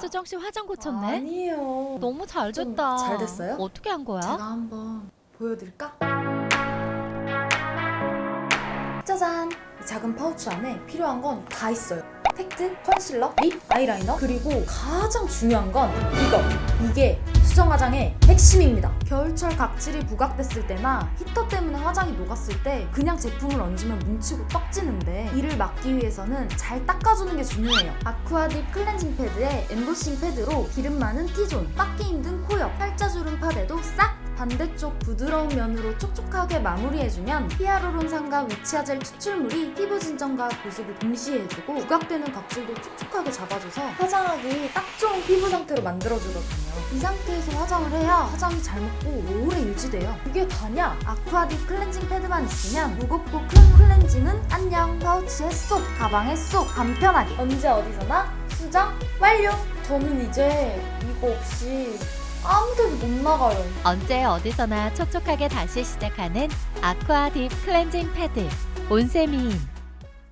수정 씨 화장 고쳤네. 아니에요. 너무 잘 좀 됐다. 잘 됐어요? 어떻게 한 거야? 제가 한번 보여드릴까? 짜잔! 이 작은 파우치 안에 필요한 건 다 있어요. 팩트, 컨실러, 립, 아이라이너, 그리고 가장 중요한 건 이거! 이게 수정 화장의 핵심입니다. 겨울철 각질이 부각됐을 때나 히터 때문에 화장이 녹았을 때 그냥 제품을 얹으면 뭉치고 떡지는데 이를 막기 위해서는 잘 닦아주는 게 중요해요. 아쿠아딥 클렌징 패드에 엠보싱 패드로 기름 많은 T존, 닦기 힘든 코옆, 싹 반대쪽 부드러운 면으로 촉촉하게 마무리해주면 히아루론산과 위치아젤 추출물이 피부 진정과 보습을 동시에 해주고 부각되는 각질도 촉촉하게 잡아줘서 화장하기 딱 좋은 피부 상태로 만들어주거든요. 이 상태에서 화장을 해야 화장이 잘 먹고 오래 유지돼요. 이게 다냐? 아쿠아딥 클렌징 패드만 있으면 무겁고 큰 클렌징은 안녕. 파우치에 쏙, 가방에 쏙, 간편하게 언제 어디서나 수정 완료. 저는 이제 이거 없이 아무데도 못 나가요. 언제 어디서나 촉촉하게 다시 시작하는 아쿠아 딥 클렌징 패드. 온세미인